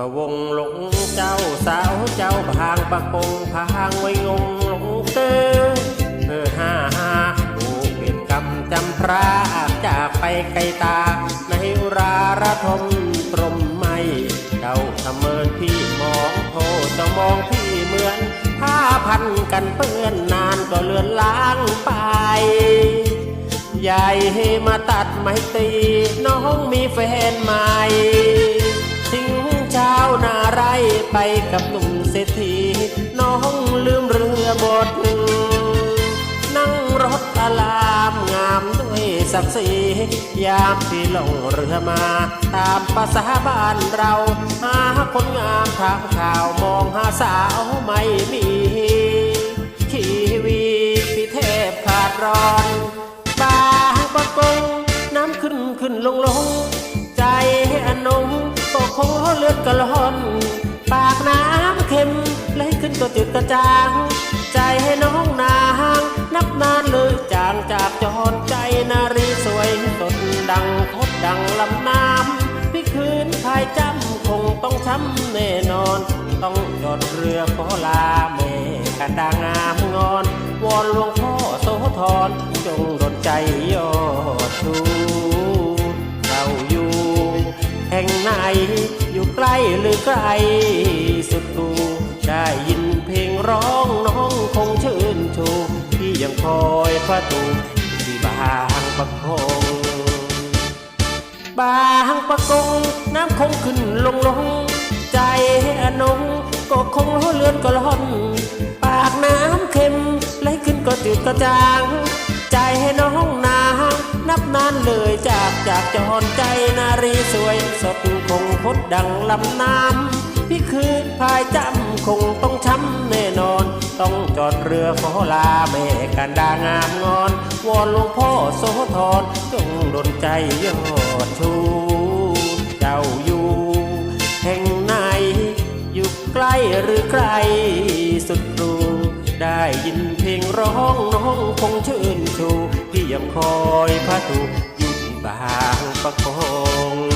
พะวงหลงเจ้าสาวเจ้าพางประกงพางไว้งงหลงเตอเออฮ่าฮ่าดูเปลี่ยนกรรมจำพระจากไปไกลตา ในอุราระทมตรมไม่เจ้าทำเมินพี่มองโทษเจ้ามองพี่เหมือนผ้าพันกันเปื้อนนานก็เลือนล้างไปใหญ่มาตัดไม่ตี น้องมีแฟนใหม่ ไปกับหนุ่มเศรษฐี น้องลืมเรือบทนั่งรถอลามงามด้วยศักดิ์ศรียามที่ลงเรือมา ตามภาษาบ้านเรา หาคนงามถามข่าวมองหาสาวไม่มีชีวีพี่เทพขาดร้อนบางประกงน้ำขึ้นขึ้นลงลงใจอนงก็คงเลือดกระล่อน ปากน้ำเค็มไหลขึ้นก็จืดกระจาง ใจให้น้องนาง นับนานเลยจางจากจอรใจนารีสวยสดดังคดดังลำน้ำพี่คืนพายจำคงต้องช้ำแน่นอน ต้องจอดเรือขอลาแม่กันดางามงอน วอนหลวงพ่อโสธรจงดลใจยอดชูเราอยู่แห่งไหน หรือไกลสุดกูได้ยินเพลงร้องน้องคงชื่นชูที่ยังคอยพระตูที่บางประคงบางประกงน้ำคงขึ้นลงลง ใจอนงก็คงเลือนก็ล่อน ปากน้ำเค็มไหลขึ้นก็จืดก็จาง เลยจากจากจรใจนารีสวยสดคงพดดังลำน้ำพี่คืนพายจำคงต้องช้ำแน่นอน ต้องจอดเรือขอลาแม่กันดางามงอน วอนหลวงพ่อโสธรจงดลใจยอดชู เจ้าอยู่ แห่งไหน อยู่ใกล้หรือไกลสุดรูได้ยินเพลงร้องน้องคงชื่นชู ที่ยังคอยพระถูกางประคง